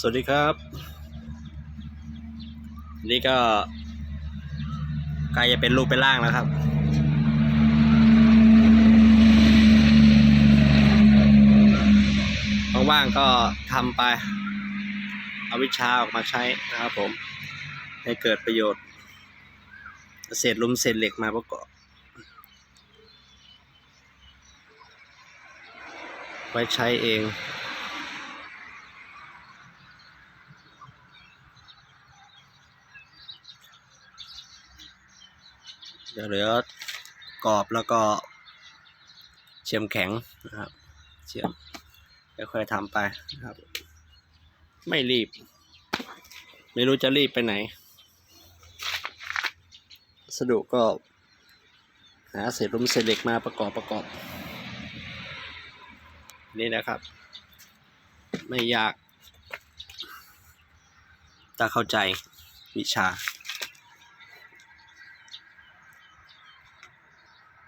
สวัสดีครับ นี่ก็ใกล้จะเป็นรูปเป็นร่างแล้วครับว่างๆก็ทำไป เอาวิชาออกมาใช้นะครับผม ให้เกิดประโยชน์ เศษลุมเศษเหล็กมาประกอบ ไว้ใช้เอง เดี๋ยวเหลือกรอบแล้วก็เชื่อมแข็งนะครับ เชื่อมค่อยๆทำไปนะครับ ไม่รีบ ไม่รู้จะรีบไปไหนสดุก็ หาเศษลมเศษเหล็กมาประกอบประกอบ นี่นะครับ ไม่ยาก ถ้าเข้าใจวิชา